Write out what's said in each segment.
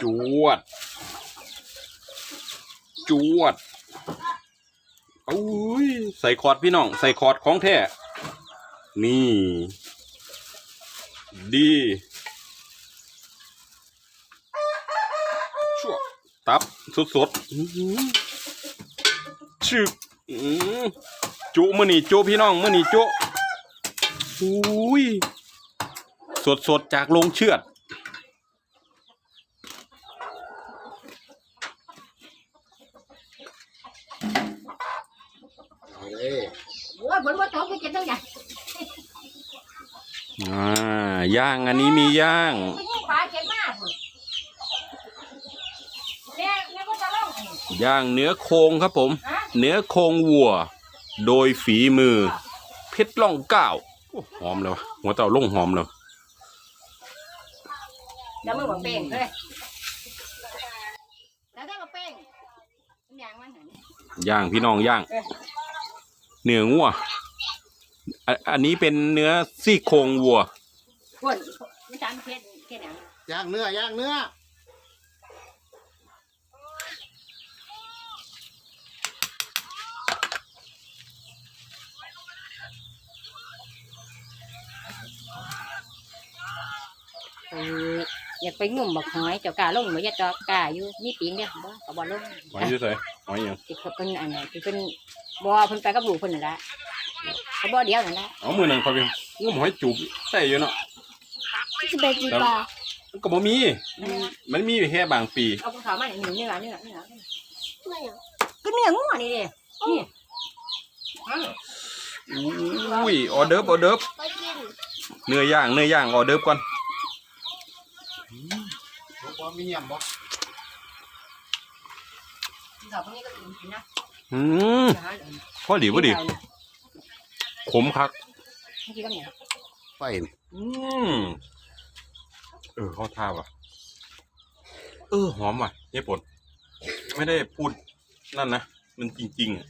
จวด จวดอุ้ยใส่คอร์ดพี่น้อง ใส่คอร์ดของแท้ นี่ ดีชั่วตับสดๆอื้ออชึกอื้อจุมือนี่จุพี่น้องมือนี่จุอุ้ย สดๆ จากโรงเชือด เอาเลยโอ้ยฝนว่าตกไปเจ็บทั้งใหญ่อ่าย่างอันนี้มีย่างไม่ยิ่งปลาเจ็บมากเลยเนี่ยเนี่ยก็จะเล่าให้ย่างเนื้อโครงครับผม ฮะเนื้อโครงวัว โดยฝีมือ เพชรล่องเก้าโอ้หอมเลยวะหัวเต่าล่งหอมเลยเดี๋ยวมึงบอกเป้งเลยแล้วได้บอกเป้งมันอย่างมันหันย่างพี่น้องย่าง เนื้องัวอะอันนี้เป็นเนื้อซี่โครงวัวพวนไม่จำเพชรเพชรอย่างย่างเนื้อย่างเนื้อเอออยากไปงุ่มบักหอยเจ้ากาลงเหมือนจะกาอยู่นี่ปิงเด้อบ่ก็บ่ลงหอยอยืดใส่หอยหยังที่เขาเป็นอันนั้นที่เป็น บ่เพิ่นไปกับลูกเพิ่นนั่นแหละเขาบ่เดียวนั่นแหละเอามือหนึ่งเขาไปงุ้มหอยจูบใส่อยู่เนาะสิไปกินปลามันก็บ่มีมันมีอยู่แค่บางปีเอาของเขามาหนึ่งเนื้อเนื้อเนื้อก็เนื้องัวนี่เด้นี่อุ้ยออเดิร์ฟออเดิร์ฟเนื้อย่างเนื้อย่างออเดิร์ฟก่อนบ่มีเยี่ยมบ่เขาพวกนี้ก็กินกินนะ อืมพอดีพอดีขมคักกินกับเนี่ยไฟนี่อืมเออเขาท่าว่ะ เออ หอมว่ะเย้ปนไม่ได้พูดนั่นนะ มันจริงๆอะ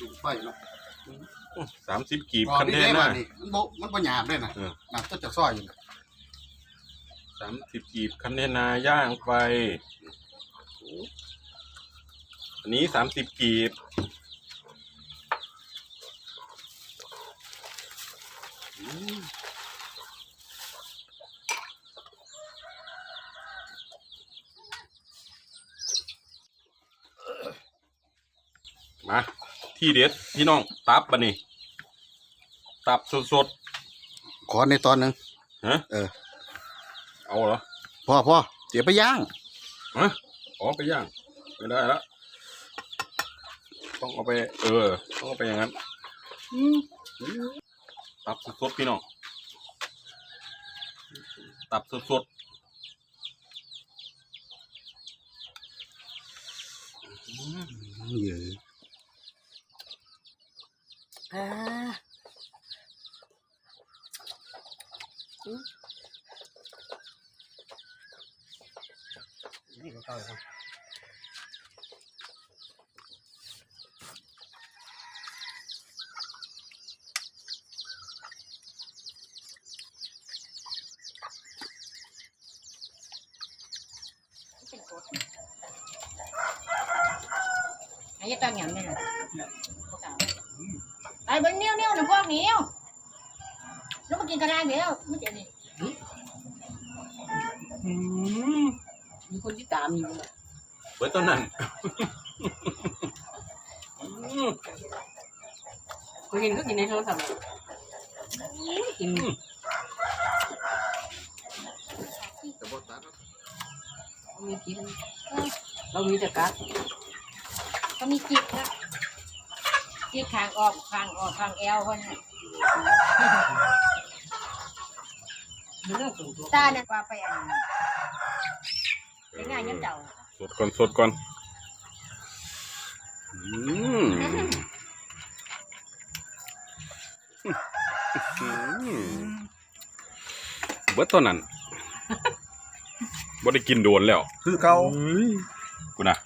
ดูไฟเนาะสามสิบกีบรอคันนี่เทได้นมานะนี่มันบ่มันบ่หยาบด้วยนะเออน้ำก็จะซอยอยู่นะสามสิบกีบคันเทนาย่างไป อันนี้สามสิบกีบ มา ที่เด็ดพี่น้อง ตับปะนี่ ตับสดขอในตอนหนึงๆฮะเออเอาเหรอพ่อพ่อเดี๋ยวไปย่าง ฮะอ๋อไปย่าง ไม่ได้แล้ว ต้องเอาไป เออ ต้องเอาไปอย่างนั้นตับสดๆพี่น้องตับสดเยอะอ่านี่ก็เข้าครับ ไอ้ยตั้งอย่างนี้นะไอ้เบิ้ลเนี้ยวเนี้ยวนะพวกเนี้ยวแล้วมากินกระดานเดียวไม่เจ๋งนี่มีคนที่ตามอยู่ๆเบิดต้นนั้นเคยเห็นก็กินในโทรศัพท์กินแต่บ่ตัดมีกินเรามีแต่กัด ก็มีจิบนะจิบคางออกคางออกคางแอลคนน่ะมีเรื่องส่วนตัวตาเนี่ยว่าไปอันนั้นเป็นไงยังเจ้าสดก่อนสดก่อนอืมอืมเบิดต้นนั้นบ่ได้กินโดนแล้ว คือเก่ากูนะ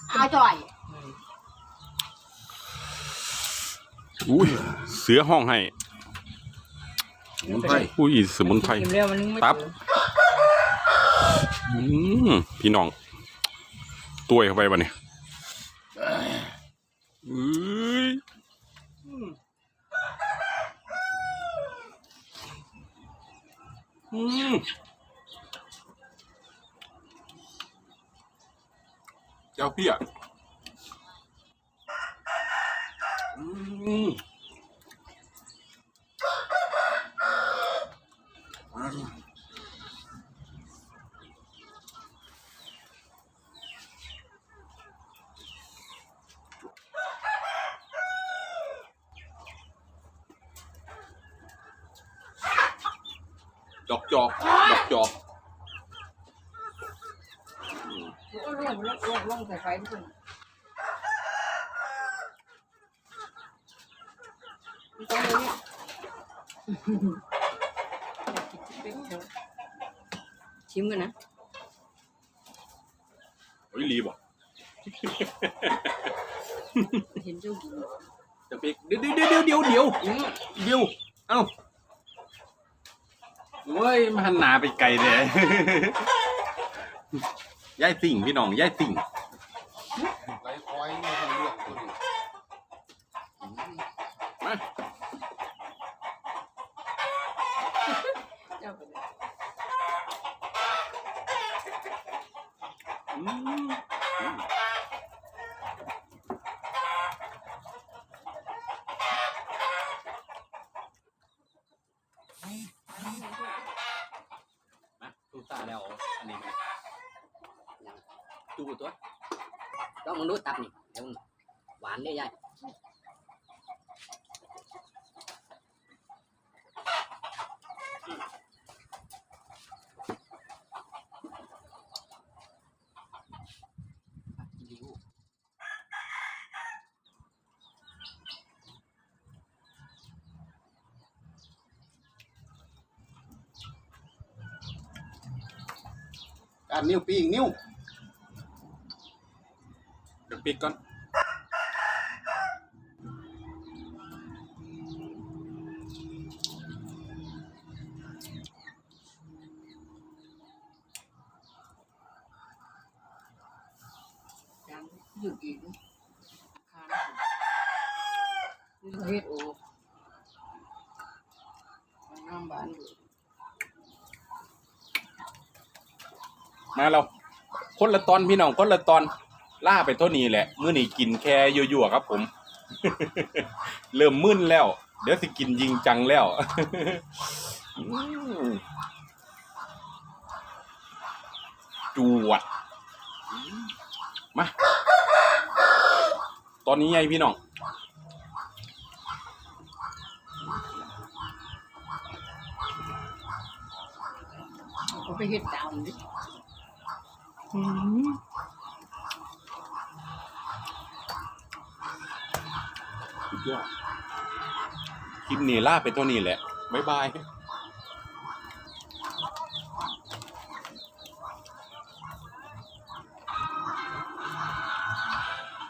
เอาจ่อยอุ้ยเสือห้องให้สมุนไพรอุ้ยสมุนไพรกินแล้วมันไม่ตับอืมพี่น้องตัวยเข้าไปบ่เนี่ยเอ้ยอืม จ้าพี่อะอืมดอกจอกดอกจอกก็ลงล งลงลงใส่ไฟทุกคนต้องเลยเนี่ยชิมกันนะเฮ้ยรีบอะเห็นเจ้ากินจะเปีกเดี๋ยวเดี๋ยวเดี๋ยวเดี๋ยวเดี๋ยวเดี๋ยวเอ้าเว้ยมันหันหนาไปไกลเลยย้ายสิ่งพี่น้องย้ายสิ่ง ไรคอยไม่ให้เลือกตัวนี้มาเจ้าไปเลยอืมมาตูตาแล้วอันนี้มันจูตัว ก็มึงรู้ตับนี่เดี๋ยวมึงหวานได้ยายการนิ้วปีกนิ้ว ปิดก่อนจานหยุดอีกคานเฮ็ดโอ้น้ำบานดูมาเราคนละตอนพี่น้องคนละตอน ล่าไปเท่านี้แหละ มื้อนี้กินแค่ยั่วๆครับผม เริ่มมึนแล้ว เดี๋ยวสิกินยิงจังแล้วอืมจวด มา ตอนนี้ไงพี่น้องเขาไปเฮ็ดตามดิ สุดยอดคลิปนี้ลาไปเท่านี้แหละ บ๊ายบาย